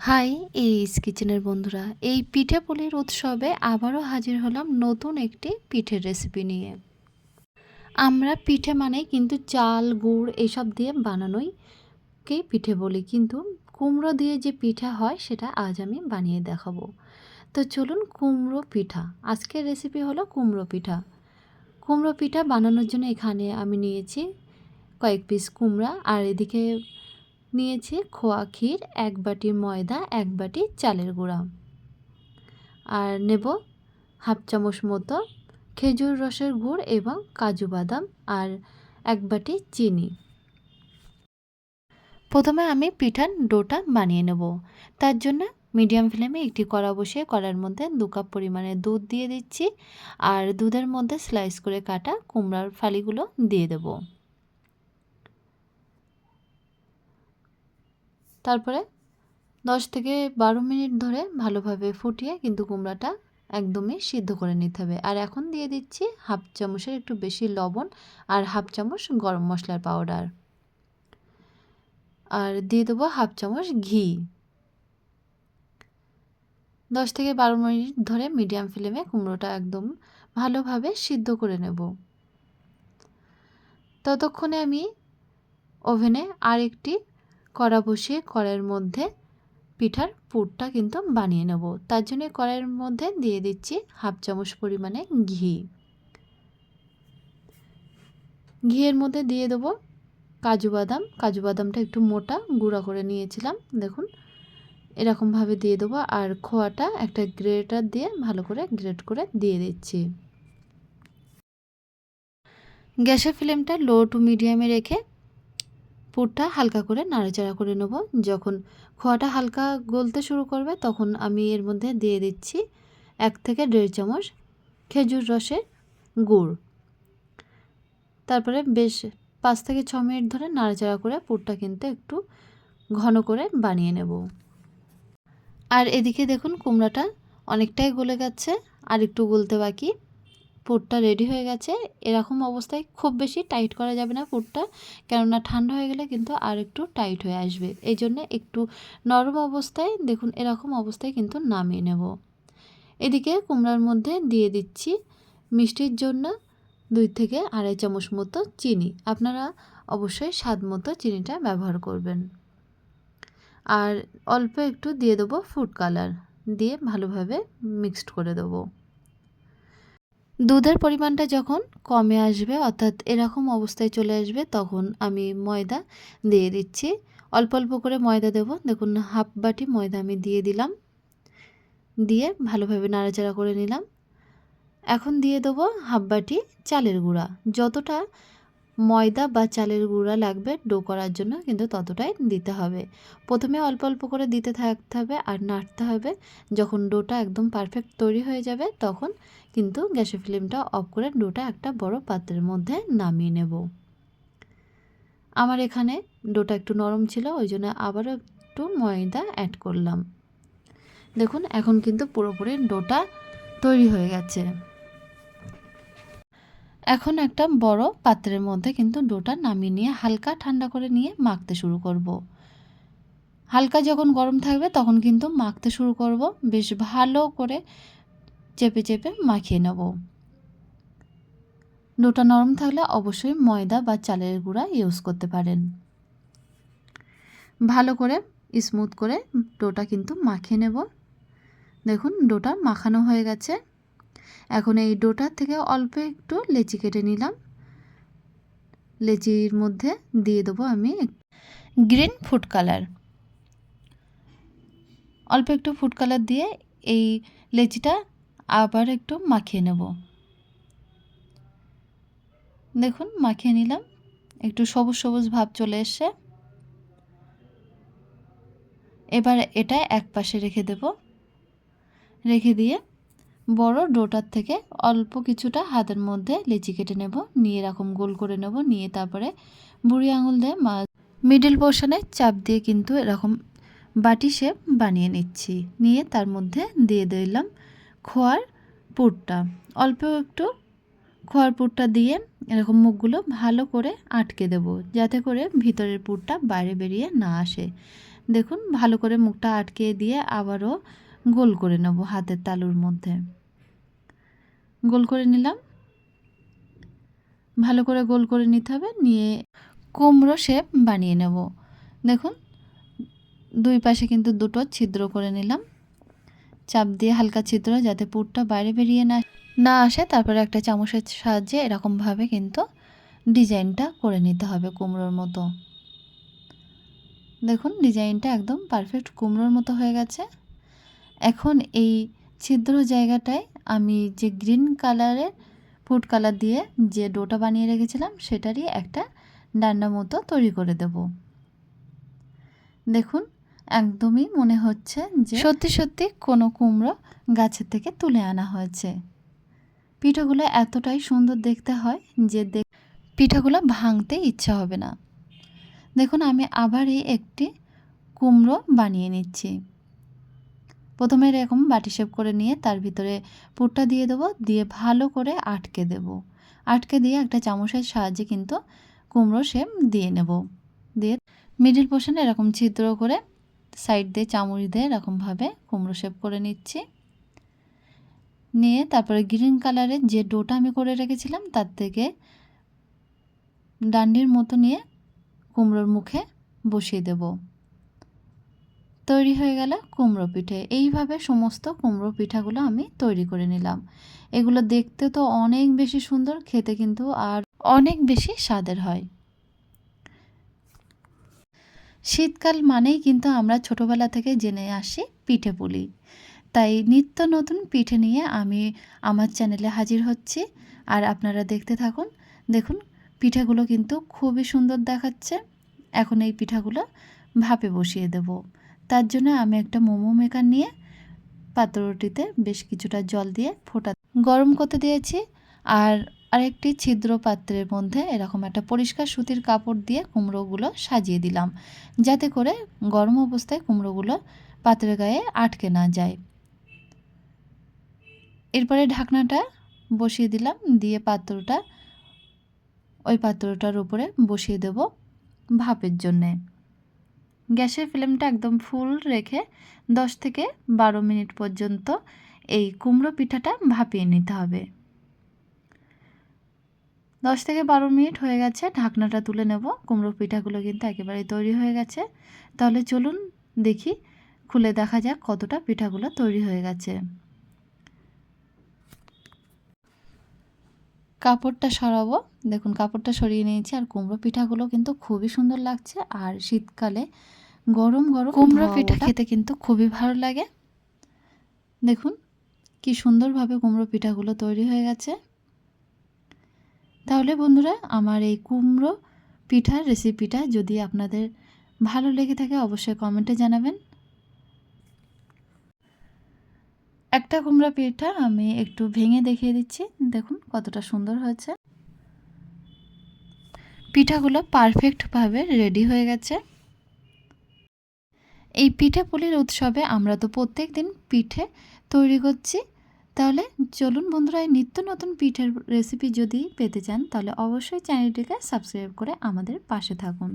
High এইস কিচেনের বন্ধুরা, এই পিঠে পুলির উৎসবে আবারও হাজির হলাম নতুন একটি পিঠের রেসিপি নিয়ে। আমরা পিঠে মানে কিন্তু চাল, গুড় এইসব দিয়ে বানানোই কে পিঠে বলি, কিন্তু কুমড়ো দিয়ে যে পিঠা হয় সেটা আজ আমি বানিয়ে দেখাবো। তো চলুন কুমড়ো পিঠা, আজকের রেসিপি হলো কুমড়ো পিঠা। কুমড়ো পিঠা বানানোর জন্য এখানে আমি নিয়েছি কয়েক পিস কুমড়া, আর এদিকে নিয়েছি খোয়া ক্ষীর, এক বাটি ময়দা, এক বাটি চালের গুঁড়া। আর নেব হাফ চামচ মতো খেজুর রসের গুড় এবং কাজু বাদাম আর এক বাটি চিনি। প্রথমে আমি পিঠার ডোটা বানিয়ে নেব। তার জন্য মিডিয়াম ফ্লেমে একটি কড়া বসিয়ে কড়ার মধ্যে দু কাপ পরিমাণে দুধ দিয়ে দিচ্ছি। আর দুধের মধ্যে স্লাইস করে কাটা কুমড়ার ফালিগুলো দিয়ে দেবো। তারপরে দশ থেকে বারো মিনিট ধরে ভালোভাবে ফুটিয়ে কিন্তু কুমড়াটা একদমই সিদ্ধ করে নিতে হবে। আর এখন দিয়ে দিচ্ছি হাফ চামচের একটু বেশি লবণ আর হাফ চামচ গরম মশলার পাউডার। আর দিয়ে দেবো হাফ চামচ ঘি। দশ থেকে বারো মিনিট ধরে মিডিয়াম ফ্লেমে কুমড়োটা একদম ভালোভাবে সিদ্ধ করে নেব। ততক্ষণে আমি ওভেনে আরেকটি কড়া বসিয়ে কড়াইয়ের মধ্যে পিঠার পুরটা কিন্তু বানিয়ে নেব। তার জন্য কড়াইয়ের মধ্যে দিয়ে দিচ্ছি হাফ চামচ পরিমাণে ঘি। ঘিয়ের মধ্যে দিয়ে দেবো কাজু বাদাম। কাজু বাদামটা একটু মোটা, গুঁড়া করে নিয়েছিলাম। দেখুন, এরকমভাবে দিয়ে দেবো। আর খোয়াটা একটা গ্রেটার দিয়ে ভালো করে গ্রেট করে দিয়ে দিচ্ছি। গ্যাসের ফ্লেমটা লো টু মিডিয়ামে রেখে পুরটা হালকা করে নাড়াচাড়া করে নেব। যখন খোয়াটা হালকা গলতে শুরু করবে, তখন আমি এর মধ্যে দিয়ে দিচ্ছি এক থেকে দেড় চামচ খেজুর রসের গুড়। তারপরে বেশ পাঁচ থেকে ছ মিনিট ধরে নাড়াচাড়া করে পুরটা কিন্তু একটু ঘন করে বানিয়ে নেব। আর এদিকে দেখুন কুমড়াটা অনেকটাই গলে গেছে, আর একটু গলতে বাকি। পুরটা রেডি হয়ে গেছে। এরকম অবস্থায় খুব বেশি টাইট করা যাবে না পুরটা, কেননা ঠান্ডা হয়ে গেলে কিন্তু আর একটু টাইট হয়ে আসবে। এই জন্যে একটু নরম অবস্থায় দেখুন এরকম অবস্থায় কিন্তু নামিয়ে নেব। এদিকে কুমড়ার মধ্যে দিয়ে দিচ্ছি মিষ্টির জন্য দুই থেকে আড়াই চামচ মতো চিনি। আপনারা অবশ্যই স্বাদ মতো চিনিটা ব্যবহার করবেন। আর অল্প একটু দিয়ে দেবো ফুড কালার দিয়ে ভালোভাবে মিক্সড করে দেবো। দুধের পরিমাণটা যখন কমে আসবে, অর্থাৎ এরকম অবস্থায় চলে আসবে, তখন আমি ময়দা দিয়ে দিচ্ছি। অল্প অল্প করে ময়দা দেব। দেখুন, হাফ বাটি ময়দা আমি দিয়ে দিলাম। দিয়ে ভালোভাবে নাড়াচাড়া করে নিলাম। এখন দিয়ে দেবো হাফ বাটি চালের গুঁড়া। যতটা ময়দা বা চালের গুঁড়া লাগবে ডো করার জন্য, কিন্তু ততটাই দিতে হবে। প্রথমে অল্প অল্প করে দিতে থাকতে হবে আর নাড়তে হবে। যখন ডোটা একদম পারফেক্ট তৈরি হয়ে যাবে, তখন কিন্তু গ্যাসের ফ্লেমটা অফ করে ডোটা একটা বড় পাত্রের মধ্যে নামিয়ে নেব। আমার এখানে ডোটা একটু নরম ছিল, ওই জন্য আবারও একটু ময়দা অ্যাড করলাম। দেখুন, এখন কিন্তু পুরোপুরি ডোটা তৈরি হয়ে গেছে। এখন একটা বড় পাত্রের মধ্যে কিন্তু ডোটা নামিয়ে নিয়ে হালকা ঠান্ডা করে নিয়ে মাখতে শুরু করব। হালকা যখন গরম থাকবে তখন কিন্তু মাখতে শুরু করব। বেশ ভালো করে চেপে চেপে মাখিয়ে নেব। ডোটা নরম থাকলে অবশ্যই ময়দা বা চালের গুঁড়া ইউজ করতে পারেন। ভালো করে স্মুথ করে ডোটা কিন্তু মাখিয়ে নেব। দেখুন, ডোটা মাখানো হয়ে গেছে। এখন এই ডোটার থেকে অল্প একটু লেচি কেটে নিলাম। লেচির মধ্যে দিয়ে দেবো আমি গ্রিন ফুড কালার। অল্প একটু ফুড কালার দিয়ে এই লেচিটা আবার একটু মাখিয়ে নেব। দেখুন, মাখিয়ে নিলাম। একটু সবুজ সবুজ ভাব চলে এসছে। এবার এটা এক পাশে রেখে দেব। রেখে দিয়ে বড় ডোটার থেকে অল্প কিছুটা হাতের মধ্যে লেচি কেটে নেব, নিয়ে এরকম গোল করে নেব, নিয়ে তারপরে বুড়ি আঙুল দিয়ে মা মিডিল পোর্শনে চাপ দিয়ে কিন্তু এরকম বাটি শেপ বানিয়ে নিচ্ছি। নিয়ে তার মধ্যে দিয়ে দিলাম খোয়ার পুরটা। অল্প একটু খোয়ার পুরটা দিয়ে এরকম মুখগুলো ভালো করে আটকে দেব, যাতে করে ভিতরের পুরটা বাইরে বেরিয়ে না আসে। দেখুন, ভালো করে মুখটা আটকে দিয়ে আবারও গোল করে নেব হাতের তালুর মধ্যে। গোল করে নিলাম। ভালো করে গোল করে নিতে হবে, নিয়ে কুমড়ো শেপ বানিয়ে নেব। দেখুন, দুই পাশে কিন্তু দুটো ছিদ্র করে নিলাম। চাপ দিয়ে হালকা ছিদ্র যাতে পুরটা বাইরে বেরিয়ে না না আসে। তারপরে একটা চামচের সাহায্যে এরকমভাবে কিন্তু ডিজাইনটা করে নিতে হবে কুমড়োর মতো। দেখুন, ডিজাইনটা একদম পারফেক্ট কুমড়োর মতো হয়ে গেছে। এখন এই ছিদ্র জায়গাটায় আমি যে গ্রিন কালারের ফুড কালার দিয়ে যে ডোটা বানিয়ে রেখেছিলাম, সেটারই একটা ডান্ডা মতো তৈরি করে দেব। দেখুন, একদমই মনে হচ্ছে যে সত্যি সত্যি কোনো কুমড়ো গাছের থেকে তুলে আনা হয়েছে। পিঠাগুলো এতটাই সুন্দর দেখতে হয় যে দেখ পিঠাগুলো ভাঙতে ইচ্ছা হবে না। দেখুন, আমি আবারই একটি কুমড়ো বানিয়ে নিচ্ছি। প্রথমে এরকম বাটি শেপ করে নিয়ে তার ভিতরে পুরটা দিয়ে দেবো, দিয়ে ভালো করে আটকে দেব। আটকে দিয়ে একটা চামচের সাহায্যে কিন্তু কুমড়ো শেপ দিয়ে নেব। দিয়ে মিডিল পোর্শনে এরকম ছিদ্র করে সাইড দিয়ে চামচ দিয়ে এরকমভাবে কুমড়ো শেপ করে নিচ্ছি। নিয়ে তারপরে গ্রিন কালারের যে ডোটা আমি করে রেখেছিলাম, তার থেকে ডান্ডির মতো নিয়ে কুমড়োর মুখে বসিয়ে দেব। তৈরি হয়ে গেল কুমড়ো পিঠে। এইভাবে সমস্ত কুমড়ো পিঠাগুলো আমি তৈরি করে নিলাম। এগুলো দেখতে তো অনেক বেশি সুন্দর, খেতে কিন্তু আর অনেক বেশি স্বাদের হয়। শীতকাল মানেই কিন্তু আমরা ছোটোবেলা থেকে জেনে আসি পিঠে পুলি। তাই নিত্য নতুন পিঠে নিয়ে আমি আমার চ্যানেলে হাজির হচ্ছি। আর আপনারা দেখতে থাকুন। দেখুন, পিঠাগুলো কিন্তু খুবই সুন্দর দেখাচ্ছে। এখন এই পিঠাগুলো ভাপে বসিয়ে দেব। তার জন্য আমি একটা মোমো মেকার নিয়ে পাত্রটিতে বেশ কিছুটা জল দিয়ে ফোটা গরম করতে দিয়েছি আর আরেকটি ছিদ্র পাত্রের মধ্যে এরকম একটা পরিষ্কার সুতির কাপড় দিয়ে কুমড়োগুলো সাজিয়ে দিলাম যাতে করে গরম অবস্থায় কুমড়োগুলো পাত্রের গায়ে আটকে না যায়। এরপরে ঢাকনাটা বসিয়ে দিলাম, দিয়ে পাত্রটা, ওই পাত্রটার উপরে বসিয়ে দেব ভাপের জন্যে। গ্যাসের ফ্লেমটা একদম ফুল রেখে দশ থেকে বারো মিনিট পর্যন্ত এই কুমড়ো পিঠাটা ভাপিয়ে নিতে হবে। দশ থেকে বারো মিনিট হয়ে গেছে, ঢাকনাটা তুলে নেব। কুমড়ো পিঠাগুলো কিন্তু একেবারে তৈরি হয়ে গেছে। তাহলে চলুন দেখি, খুলে দেখা যাক কতটা পিঠাগুলো তৈরি হয়ে গেছে। কাপড়টা সরাবো। দেখুন কাপড়টা সরিয়ে নিয়েছি আর কুমড়ো পিঠাগুলো কিন্তু খুবই সুন্দর লাগছে। আর শীতকালে গরম গরম কুমড়ো পিঠা খেতে কিন্তু খুবই ভালো লাগে। দেখুন কি সুন্দরভাবে কুমড়ো পিঠাগুলো তৈরি হয়ে গেছে। তাহলে বন্ধুরা আমার এই কুমড়ো পিঠার রেসিপিটা যদি আপনাদের ভালো লেগে থাকে অবশ্যই কমেন্টে জানাবেন। একটা কুমড়া পিঠা আমি একটু ভেঙে দেখিয়ে দিচ্ছি। দেখুন কতটা সুন্দর হয়েছে। পিঠাগুলো পারফেক্টভাবে রেডি হয়ে গেছে। এই পিঠে পুলির উৎসবে আমরা তো প্রত্যেক দিন পিঠে তৈরি করছি। তাহলে চলুন বন্ধুরা, এই নিত্য নতুন পিঠের রেসিপি যদি পেতে চান, তাহলে অবশ্যই চ্যানেলটিকে সাবস্ক্রাইব করে আমাদের পাশে থাকুন।